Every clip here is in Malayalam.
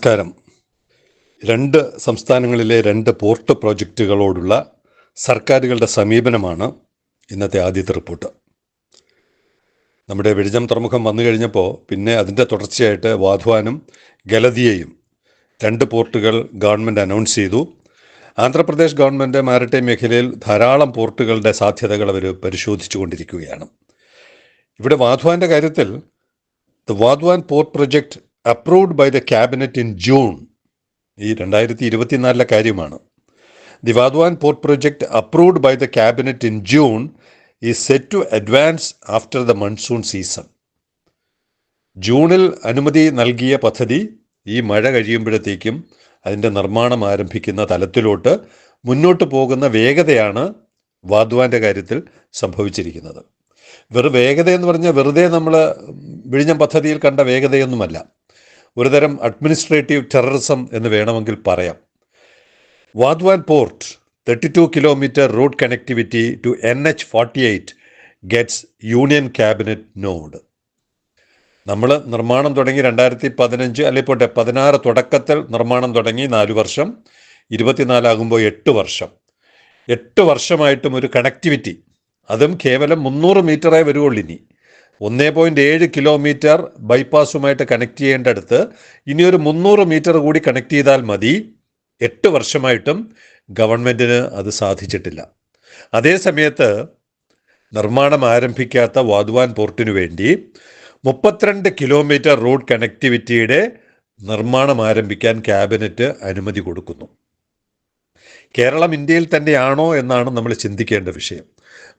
നമസ്കാരം. രണ്ട് സംസ്ഥാനങ്ങളിലെ രണ്ട് പോർട്ട് പ്രോജക്റ്റുകളോടുള്ള സർക്കാരുകളുടെ സമീപനമാണ് ഇന്നത്തെ ആദ്യത്തെ റിപ്പോർട്ട്. നമ്മുടെ വെടിജം തുറമുഖം വന്നു കഴിഞ്ഞപ്പോൾ പിന്നെ അതിന്റെ തുടർച്ചയായിട്ട് വാധ്വാനും ഗലതിയെയും രണ്ട് പോർട്ടുകൾ ഗവൺമെന്റ് അനൗൺസ് ചെയ്തു. ആന്ധ്രാപ്രദേശ് ഗവൺമെന്റ് മാരിടൈം മേഖലയിൽ ധാരാളം പോർട്ടുകളുടെ സാധ്യതകൾ അവർ പരിശോധിച്ചു കൊണ്ടിരിക്കുകയാണ് ഇവിടെ വാധ്വാന്റെ കാര്യത്തിൽ the Vadhavan port project approved by the cabinet in June. ഈ രണ്ടായിരത്തി ഇരുപത്തിനാലിലെ കാര്യമാണ്. The Vadhavan port project approved by the cabinet in June ഈ set to advance after the monsoon season ജൂണിൽ അനുമതി നൽകിയ പദ്ധതി ഈ മഴ കഴിയുമ്പോഴത്തേക്കും അതിന്റെ നിർമ്മാണം ആരംഭിക്കുന്ന തലത്തിലോട്ട് മുന്നോട്ട് പോകുന്ന വേഗതയാണ് വാദ്വാന്റെ കാര്യത്തിൽ സംഭവിച്ചിരിക്കുന്നത്. വെറു വേഗത എന്ന് പറഞ്ഞാൽ വെറുതെ നമ്മൾ വിഴിഞ്ഞം പദ്ധതിയിൽ കണ്ട വേഗതയൊന്നുമല്ല. ഒരുതരം അഡ്മിനിസ്ട്രേറ്റീവ് ടെററിസം എന്ന് വേണമെങ്കിൽ പറയാം. Vadhavan port thirty two kilometre road connectivity to N H forty eight gets union cabinet nod നമ്മൾ നിർമ്മാണം തുടങ്ങി രണ്ടായിരത്തി പതിനഞ്ച് അല്ലെ പോട്ടെ പതിനാറ് തുടക്കത്തിൽ നിർമ്മാണം തുടങ്ങി നാല് വർഷം ഇരുപത്തിനാലാകുമ്പോൾ എട്ട് വർഷം. എട്ട് വർഷമായിട്ടും ഒരു കണക്ടിവിറ്റി അതും കേവലം മുന്നൂറ് മീറ്ററേ വരുവുള്ളൂ ഇനി. ഒന്നേ പോയിന്റ് ഏഴ് കിലോമീറ്റർ ബൈപ്പാസുമായിട്ട് കണക്ട് ചെയ്യേണ്ടടുത്ത് ഇനി ഒരു മുന്നൂറ് മീറ്റർ കൂടി കണക്ട് ചെയ്താൽ മതി. എട്ട് വർഷമായിട്ടും ഗവൺമെന്റിന് അത് സാധിച്ചിട്ടില്ല. അതേ സമയത്ത് നിർമ്മാണം ആരംഭിക്കാത്ത വാദ്വാൻ പോർട്ടിനു വേണ്ടി മുപ്പത്തിരണ്ട് കിലോമീറ്റർ റോഡ് കണക്ടിവിറ്റിയുടെ നിർമ്മാണം ആരംഭിക്കാൻ ക്യാബിനറ്റ് അനുമതി കൊടുക്കുന്നു. കേരളം ഇന്ത്യയിൽ തന്നെയാണോ എന്നാണ് നമ്മൾ ചിന്തിക്കേണ്ട വിഷയം.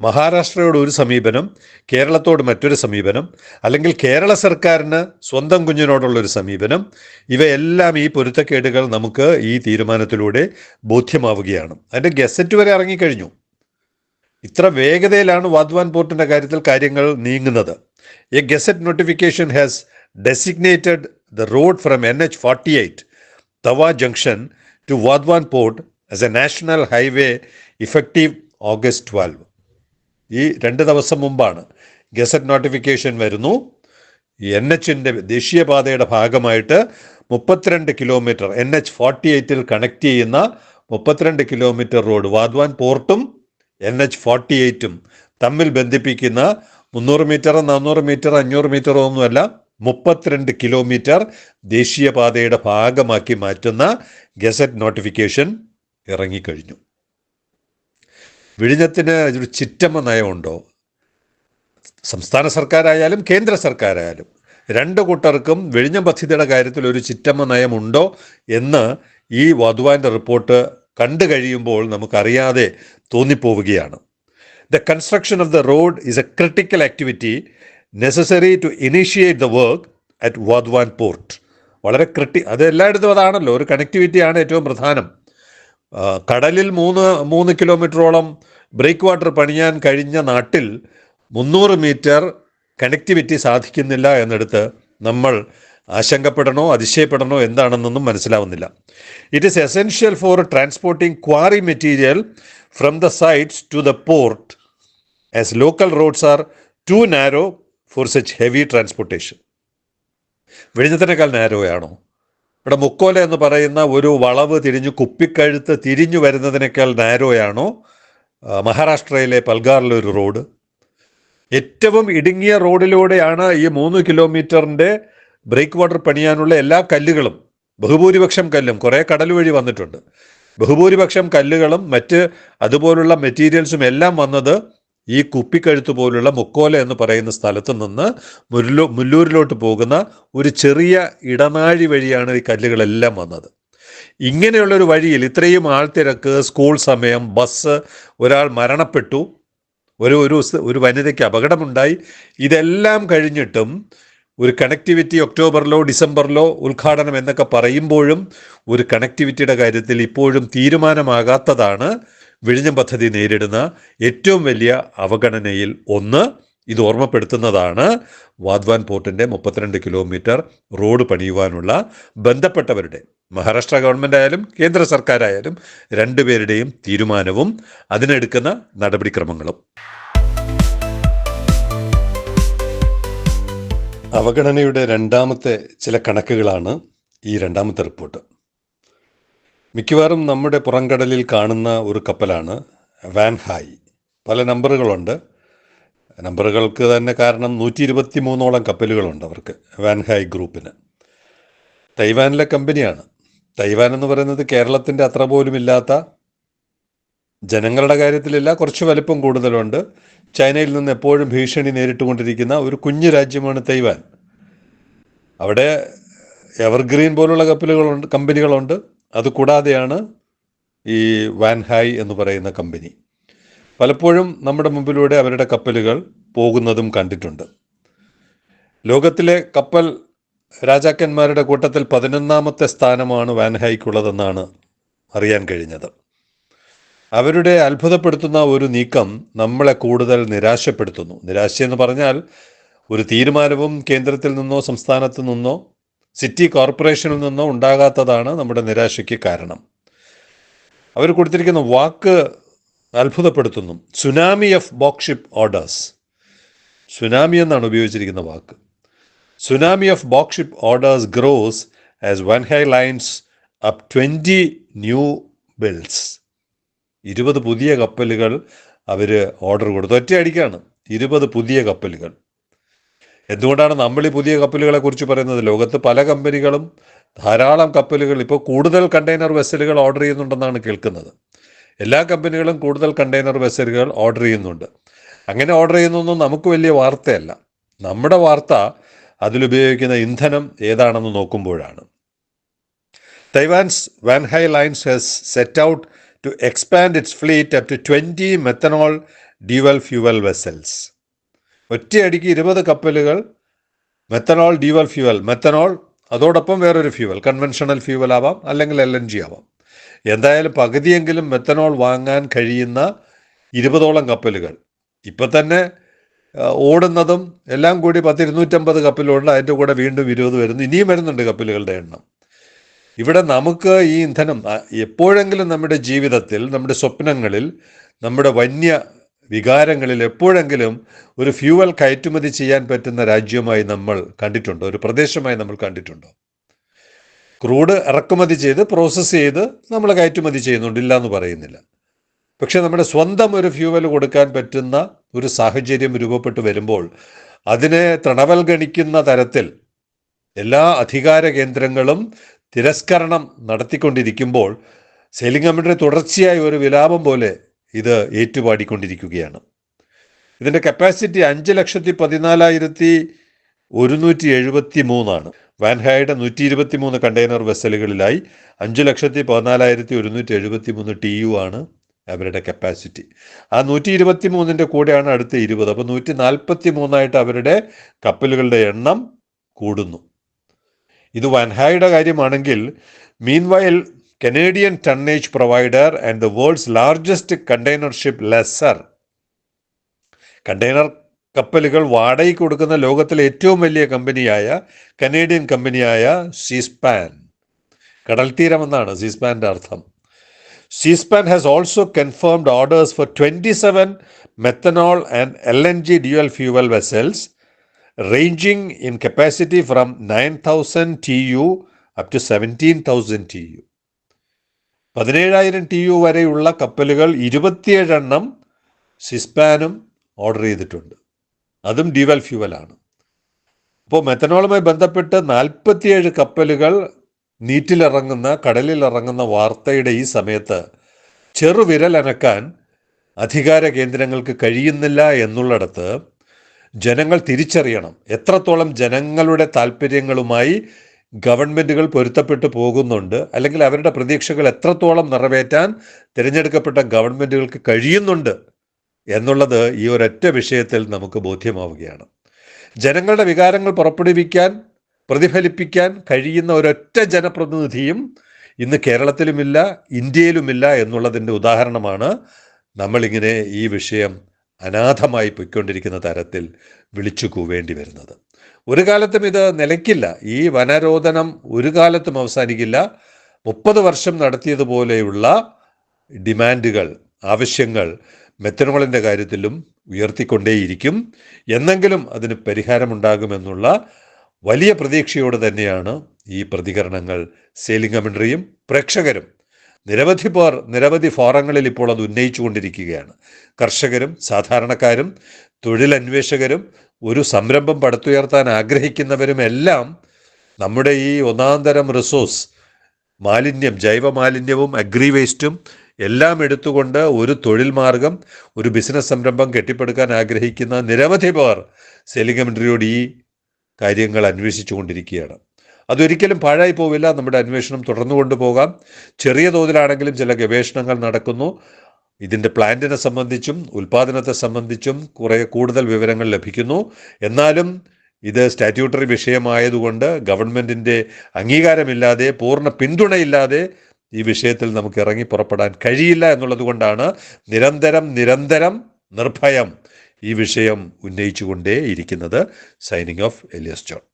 മഹാരാഷ്ട്രയോട് ഒരു സമീപനം കേരളത്തോട് മറ്റൊരു സമീപനം അല്ലെങ്കിൽ കേരള സർക്കാരിന് സ്വന്തം കുഞ്ഞിനോടുള്ള ഒരു സമീപനം ഇവയെല്ലാം ഈ പൊരുത്തക്കേടുകൾ നമുക്ക് ഈ തീരുമാനത്തിലൂടെ ബോധ്യമാവുകയാണ്. അതിന്റെ ഗസറ്റ് വരെ ഇറങ്ങിക്കഴിഞ്ഞു. ഇത്ര വേഗതയിലാണ് വാദ്വാൻ പോർട്ടിന്റെ കാര്യത്തിൽ കാര്യങ്ങൾ നീങ്ങുന്നത്. A gazette notification has designated the road from N H forty eight Tawa junction to Vadhavan port as a national highway effective August twelve ഈ രണ്ട് ദിവസം മുമ്പാണ്. ഗസറ്റ് നോട്ടിഫിക്കേഷൻ വരുന്നു. എൻ എച്ചിന്റെ ദേശീയപാതയുടെ ഭാഗമായിട്ട് മുപ്പത്തിരണ്ട് കിലോമീറ്റർ എൻ എച്ച് ഫോർട്ടി എയ്റ്റിൽ കണക്ട് ചെയ്യുന്ന മുപ്പത്തിരണ്ട് കിലോമീറ്റർ റോഡ് വാദ്വാൻ പോർട്ടും എൻ എച്ച് ഫോർട്ടി എയ്റ്റും തമ്മിൽ ബന്ധിപ്പിക്കുന്ന മുന്നൂറ് മീറ്റർ നാനൂറ് മീറ്റർ അഞ്ഞൂറ് മീറ്ററോ ഒന്നുമല്ല മുപ്പത്തിരണ്ട് കിലോമീറ്റർ ദേശീയപാതയുടെ ഭാഗമാക്കി മാറ്റുന്ന ഗസറ്റ് നോട്ടിഫിക്കേഷൻ ഇറങ്ങിക്കഴിഞ്ഞു. വിഴിഞ്ഞത്തിന് ഒരു ചിറ്റമ്മ നയമുണ്ടോ? സംസ്ഥാന സർക്കാരായാലും കേന്ദ്ര സർക്കാരായാലും രണ്ട് കൂട്ടർക്കും വിഴിഞ്ഞം പദ്ധതിയുടെ കാര്യത്തിൽ ഒരു ചിറ്റമ്മ നയമുണ്ടോ എന്ന് ഈ വധുവാന്റെ റിപ്പോർട്ട് കണ്ടു കഴിയുമ്പോൾ നമുക്കറിയാതെ തോന്നിപ്പോവുകയാണ്. The construction of the road is a critical activity necessary to initiate the work at Vadhavan port വളരെ ക്രിട്ടി അത് എല്ലായിടത്തും അതാണല്ലോ ഒരു കണക്ടിവിറ്റിയാണ് ഏറ്റവും പ്രധാനം. കടലിൽ മൂന്ന് മൂന്ന് കിലോമീറ്ററോളം ബ്രേക്ക് വാട്ടർ പണിയാൻ കഴിഞ്ഞ നാട്ടിൽ മുന്നൂറ് മീറ്റർ കണക്ടിവിറ്റി സാധിക്കുന്നില്ല എന്നെടുത്ത് നമ്മൾ ആശങ്കപ്പെടണോ അതിശയപ്പെടണോ എന്താണെന്നൊന്നും മനസ്സിലാവുന്നില്ല. It is essential for transporting quarry material from the sites to the port as local roads are too narrow for such heavy transportation വിഴിഞ്ഞത്തിനേക്കാൾ നാരോയാണോ ഇവിടെ മുക്കോല എന്ന് പറയുന്ന ഒരു വളവ് തിരിഞ്ഞു കുപ്പിക്കഴുത്ത് തിരിഞ്ഞു വരുന്നതിനേക്കാൾ നാരോയാണോ മഹാരാഷ്ട്രയിലെ പൽഗാറിലെ ഒരു റോഡ്. ഏറ്റവും ഇടുങ്ങിയ റോഡിലൂടെയാണ് ഈ മൂന്ന് കിലോമീറ്ററിന്റെ ബ്രേക്ക് വാട്ടർ പണിയാനുള്ള എല്ലാ കല്ലുകളും ബഹുഭൂരിപക്ഷം കല്ലും കുറേ കടൽ വഴി വന്നിട്ടുണ്ട്. ബഹുഭൂരിപക്ഷം കല്ലുകളും മറ്റ് അതുപോലുള്ള മെറ്റീരിയൽസും എല്ലാം വന്നത് ഈ കുപ്പിക്കഴുത്ത് പോലുള്ള മുക്കോല എന്ന് പറയുന്ന സ്ഥലത്ത് നിന്ന് മുല്ലൂ മുല്ലൂരിലോട്ട് പോകുന്ന ഒരു ചെറിയ ഇടനാഴി വഴിയാണ് ഈ കല്ലുകളെല്ലാം വന്നത്. ഇങ്ങനെയുള്ള ഒരു വഴിയിൽ ഇത്രയും ആൾത്തിരക്ക് സ്കൂൾ സമയം ബസ് ഒരാൾ മരണപ്പെട്ടു. ഒരു ഒരു ഒരു വനിതയ്ക്ക് അപകടമുണ്ടായി. ഇതെല്ലാം കഴിഞ്ഞിട്ടും ഒരു കണക്ടിവിറ്റി ഒക്ടോബറിലോ ഡിസംബറിലോ ഉദ്ഘാടനം എന്നൊക്കെ പറയുമ്പോഴും ഒരു കണക്ടിവിറ്റിയുടെ കാര്യത്തിൽ ഇപ്പോഴും തീരുമാനമാകാത്തതാണ് വിഴിഞ്ഞം പദ്ധതി നേരിടുന്ന ഏറ്റവും വലിയ അവഗണനയിൽ ഒന്ന് ഇത് ഓർമ്മപ്പെടുത്തുന്നതാണ്. വാദ്വാൻ പോർട്ടിന്റെ മുപ്പത്തിരണ്ട് കിലോമീറ്റർ റോഡ് പണിയുവാനുള്ള ബന്ധപ്പെട്ടവരുടെ മഹാരാഷ്ട്ര ഗവൺമെന്റ് ആയാലും കേന്ദ്ര സർക്കാരായാലും രണ്ടുപേരുടെയും തീരുമാനവും അതിനെടുക്കുന്ന നടപടിക്രമങ്ങളും. അവഗണനയുടെ രണ്ടാമത്തെ ചില കണക്കുകളാണ് ഈ രണ്ടാമത്തെ റിപ്പോർട്ട്. മിക്കവാറും നമ്മുടെ പുറംകടലിൽ കാണുന്ന ഒരു കപ്പലാണ് വാൻഹായ് പല നമ്പറുകളുണ്ട്. നമ്പറുകൾക്ക് തന്നെ കാരണം നൂറ്റി ഇരുപത്തി മൂന്നോളം കപ്പലുകളുണ്ട് അവർക്ക് വാൻഹായ് ഗ്രൂപ്പിന്. തൈവാനിലെ കമ്പനിയാണ്. തൈവാൻ എന്ന് പറയുന്നത് കേരളത്തിന്റെ അത്ര പോലും ഇല്ലാത്ത ജനങ്ങളുടെ കാര്യത്തിലില്ല കുറച്ച് വലിപ്പം കൂടുതലുണ്ട്. ചൈനയിൽ നിന്ന് എപ്പോഴും ഭീഷണി നേരിട്ടുകൊണ്ടിരിക്കുന്ന ഒരു കുഞ്ഞു രാജ്യമാണ് തൈവാൻ. അവിടെ എവർഗ്രീൻ പോലുള്ള കപ്പലുകളുണ്ട് കമ്പനികളുണ്ട്. അതുകൂടാതെയാണ് ഈ വാൻഹായ് എന്ന് പറയുന്ന കമ്പനി. പലപ്പോഴും നമ്മുടെ മുമ്പിലൂടെ അവരുടെ കപ്പലുകൾ പോകുന്നതും കണ്ടിട്ടുണ്ട്. ലോകത്തിലെ കപ്പൽ രാജാക്കന്മാരുടെ കൂട്ടത്തിൽ പതിനൊന്നാമത്തെ സ്ഥാനമാണ് വാൻഹായ്ക്കുള്ളതെന്നാണ് അറിയാൻ കഴിഞ്ഞത്. അവരുടെ അത്ഭുതപ്പെടുത്തുന്ന ഒരു നീക്കം നമ്മളെ കൂടുതൽ നിരാശപ്പെടുത്തുന്നു. നിരാശയെന്ന് പറഞ്ഞാൽ ഒരു തീരുമാനവും കേന്ദ്രത്തിൽ നിന്നോ സംസ്ഥാനത്തു നിന്നോ സിറ്റി കോർപ്പറേഷനിൽ നിന്നോ ഉണ്ടാകാത്തതാണ് നമ്മുടെ നിരാശയ്ക്ക് കാരണം. അവർ കൊടുത്തിരിക്കുന്ന വാക്ക് അത്ഭുതപ്പെടുത്തുന്നു. Tsunami of boxship orders. Tsunami എന്നാണ് ഉപയോഗിച്ചിരിക്കുന്ന വാക്ക്. Tsunami of boxship orders grows as Wan Hai lines up twenty new builds. ഇരുപത് പുതിയ കപ്പലുകൾ അവർ ഓർഡർ കൊടുത്തു. ഒറ്റയടിക്കാണ്. ഇരുപത് പുതിയ കപ്പലുകൾ. എന്തുകൊണ്ടാണ് നമ്മൾ ഈ പുതിയ കപ്പലുകളെ കുറിച്ച് പറയുന്നത്? ലോകത്ത് പല കമ്പനികളും ധാരാളം കപ്പലുകൾ ഇപ്പോൾ കൂടുതൽ കണ്ടെയ്നർ വെസലുകൾ ഓർഡർ ചെയ്യുന്നുണ്ടെന്നാണ് കേൾക്കുന്നത്. എല്ലാ കമ്പനികളും കൂടുതൽ കണ്ടെയ്നർ വെസലുകൾ ഓർഡർ ചെയ്യുന്നുണ്ട്. അങ്ങനെ ഓർഡർ ചെയ്യുന്നൊന്നും നമുക്ക് വലിയ വാർത്തയല്ല. നമ്മുടെ വാർത്ത അതിലുപയോഗിക്കുന്ന ഇന്ധനം ഏതാണെന്ന് നോക്കുമ്പോഴാണ്. Taiwan's Wan Hai lines has set out to expand its fleet up to twenty methanol dual fuel vessels. ഒറ്റയടിക്ക് ഇരുപത് കപ്പലുകൾ മെത്തനോൾ ഡീവൽ ഫ്യൂവൽ മെത്തനോൾ അതോടൊപ്പം വേറൊരു ഫ്യൂവൽ കൺവെൻഷണൽ ഫ്യൂവൽ ആവാം അല്ലെങ്കിൽ എൽ എൻ ജി ആവാം. എന്തായാലും പകുതിയെങ്കിലും മെത്തനോൾ വാങ്ങാൻ കഴിയുന്ന ഇരുപതോളം കപ്പലുകൾ. ഇപ്പം തന്നെ ഓടുന്നതും എല്ലാം കൂടി പത്ത് ഇരുന്നൂറ്റമ്പത് കപ്പലുണ്ട് അതിന്റെ കൂടെ വീണ്ടും ഇരുപത് വരുന്നു. ഇനിയും വരുന്നുണ്ട് കപ്പലുകളുടെ എണ്ണം. ഇവിടെ നമുക്ക് ഈ ഇന്ധനം എപ്പോഴെങ്കിലും നമ്മുടെ ജീവിതത്തിൽ നമ്മുടെ സ്വപ്നങ്ങളിൽ നമ്മുടെ വന്യ വികാരങ്ങളിൽ എപ്പോഴെങ്കിലും ഒരു ഫ്യൂവൽ കയറ്റുമതി ചെയ്യാൻ പറ്റുന്ന രാജ്യമായി നമ്മൾ കണ്ടിട്ടുണ്ടോ. ഒരു പ്രദേശമായി നമ്മൾ കണ്ടിട്ടുണ്ടോ. ക്രൂഡ് ഇറക്കുമതി ചെയ്ത് പ്രോസസ്സ് ചെയ്ത് നമ്മൾ കയറ്റുമതി ചെയ്യുന്നുണ്ട്. ഇല്ല എന്ന് പറയുന്നില്ല. പക്ഷേ നമ്മുടെ സ്വന്തം ഒരു ഫ്യൂവൽ കൊടുക്കാൻ പറ്റുന്ന ഒരു സാഹചര്യം രൂപപ്പെട്ടു വരുമ്പോൾ അതിനെ തൃണവൽഗണിക്കുന്ന തരത്തിൽ എല്ലാ അധികാര കേന്ദ്രങ്ങളും തിരസ്കരണം നടത്തിക്കൊണ്ടിരിക്കുമ്പോൾ സെയിലിംഗ് കമ്പനിയുടെ തുടർച്ചയായ ഒരു വിലാപം പോലെ ഇത് ഏറ്റുപാടിക്കൊണ്ടിരിക്കുകയാണ് ഇതിന്റെ കപ്പാസിറ്റി അഞ്ച് ലക്ഷത്തി പതിനാലായിരത്തി ഒരുന്നൂറ്റി എഴുപത്തി മൂന്നാണ് വാൻഹായുടെ നൂറ്റി ഇരുപത്തി മൂന്ന് കണ്ടെയ്നർ വെസലുകളിലായി അഞ്ച് ലക്ഷത്തി പതിനാലായിരത്തി ഒരുന്നൂറ്റി എഴുപത്തി മൂന്ന് ടി യു ആണ് അവരുടെ കപ്പാസിറ്റി ആ നൂറ്റി ഇരുപത്തി മൂന്നിന്റെ കൂടെയാണ് അടുത്ത ഇരുപത്. അപ്പോൾ നൂറ്റി നാൽപ്പത്തി മൂന്നായിട്ട് അവരുടെ കപ്പലുകളുടെ എണ്ണം കൂടുന്നു. ഇത് വൻഹായുടെ കാര്യമാണെങ്കിൽ മീൻവയൽ Canadian tonnage provider and the world's largest container ship lesser. Container കപ്പലുകൾ വാടകയ്ക്ക് കൊടുക്കുന്ന ലോകത്തിലെ ഏറ്റവും വലിയ കമ്പനിയായ കനേഡിയൻ കമ്പനിയായ സീസ്പാൻ തീരം എന്നാണ് സീസ്പാന്റെ അർത്ഥം Seaspan has also confirmed orders for twenty seven methanol and L N G dual fuel vessels ranging in capacity from 9,000 TU up to 17,000 TU. പതിനേഴായിരം ടി യു വരെയുള്ള കപ്പലുകൾ ഇരുപത്തിയേഴെണ്ണം സിസ്പാനും ഓർഡർ ചെയ്തിട്ടുണ്ട്. അതും ഡ്യുവൽ ഫ്യൂവലാണ്. അപ്പോൾ മെത്തനോളുമായി ബന്ധപ്പെട്ട് നാൽപ്പത്തിയേഴ് കപ്പലുകൾ നീറ്റിലിറങ്ങുന്ന കടലിലിറങ്ങുന്ന വാർത്തയുടെ ഈ സമയത്ത് ചെറുവിരൽ അനക്കാൻ അധികാര കേന്ദ്രങ്ങൾക്ക് കഴിയുന്നില്ല എന്നുള്ളിടത്ത് ജനങ്ങൾ തിരിച്ചറിയണം. എത്രത്തോളം ജനങ്ങളുടെ താല്പര്യങ്ങളുമായി ഗവൺമെന്റുകൾ പൊരുത്തപ്പെട്ടു പോകുന്നുണ്ട്. അല്ലെങ്കിൽ അവരുടെ പ്രതീക്ഷകൾ എത്രത്തോളം നിറവേറ്റാൻ തിരഞ്ഞെടുക്കപ്പെട്ട ഗവൺമെന്റുകൾക്ക് കഴിയുന്നുണ്ട് എന്നുള്ളത് ഈ ഒരൊറ്റ വിഷയത്തിൽ നമുക്ക് ബോധ്യമാവുകയാണ്. ജനങ്ങളുടെ വികാരങ്ങൾ പുറപ്പെടുവിക്കാൻ പ്രതിഫലിപ്പിക്കാൻ കഴിയുന്ന ഒരൊറ്റ ജനപ്രതിനിധിയും ഇന്ന് കേരളത്തിലുമില്ല ഇന്ത്യയിലുമില്ല എന്നുള്ളതിന്റെ ഉദാഹരണമാണ് നമ്മളിങ്ങനെ ഈ വിഷയം അനാഥമായി പൊയ്ക്കൊണ്ടിരിക്കുന്ന തരത്തിൽ വിളിച്ചു കൂവേണ്ടി വരുന്നത്. ഒരു കാലത്തും ഇത് നിലയ്ക്കില്ല. ഈ വനരോധനം ഒരു കാലത്തും അവസാനിക്കില്ല. മുപ്പത് വർഷം നടത്തിയതുപോലെയുള്ള ഡിമാൻഡുകൾ ആവശ്യങ്ങൾ മെത്തനോളിന്റെ കാര്യത്തിലും ഉയർത്തിക്കൊണ്ടേയിരിക്കും. എന്നെങ്കിലും അതിന് പരിഹാരമുണ്ടാകുമെന്നുള്ള വലിയ പ്രതീക്ഷയോട് തന്നെയാണ് ഈ പ്രതികരണങ്ങൾ സെയിലിംഗ് കമൻട്രിയും പ്രേക്ഷകരും. നിരവധി പേർ നിരവധി ഫോറങ്ങളിൽ ഇപ്പോൾ അത് ഉന്നയിച്ചുകൊണ്ടിരിക്കുകയാണ്. കർഷകരും സാധാരണക്കാരും തൊഴിലന്വേഷകരും ഒരു സംരംഭം പടുത്തുയർത്താൻ ആഗ്രഹിക്കുന്നവരും എല്ലാം നമ്മുടെ ഈ ഒന്നാം തരം റിസോഴ്സ് മാലിന്യം ജൈവ മാലിന്യവും അഗ്രി വേസ്റ്റും എല്ലാം എടുത്തുകൊണ്ട് ഒരു തൊഴിൽ മാർഗം ഒരു ബിസിനസ് സംരംഭം കെട്ടിപ്പടുക്കാൻ ആഗ്രഹിക്കുന്ന നിരവധി പേർ സെലിഗമെന്ററിയോട് ഈ കാര്യങ്ങൾ അന്വേഷിച്ചു കൊണ്ടിരിക്കുകയാണ്. അതൊരിക്കലും പാഴായി പോവില്ല. നമ്മുടെ അന്വേഷണം തുടർന്നു കൊണ്ടുപോകാം ചെറിയ തോതിലാണെങ്കിലും ചില ഗവേഷണങ്ങൾ നടക്കുന്നു. ഇതിന്റെ പ്ലാന്റിനെ സംബന്ധിച്ചും ഉൽപ്പാദനത്തെ സംബന്ധിച്ചും കുറേ കൂടുതൽ വിവരങ്ങൾ ലഭിക്കുന്നു. എന്നാലും ഇത് സ്റ്റാറ്റ്യൂട്ടറി വിഷയമായതുകൊണ്ട് ഗവൺമെന്റിന്റെ അംഗീകാരമില്ലാതെ പൂർണ പിന്തുണയില്ലാതെ ഈ വിഷയത്തിൽ നമുക്ക് ഇറങ്ങി പുറപ്പെടാൻ കഴിയില്ല എന്നുള്ളതുകൊണ്ടാണ് നിരന്തരം നിരന്തരം നിർഭയം ഈ വിഷയം ഉന്നയിച്ചുകൊണ്ടേ ഇരിക്കുന്നത് സൈനിങ് ഓഫ് എലിയസ് ജോൺ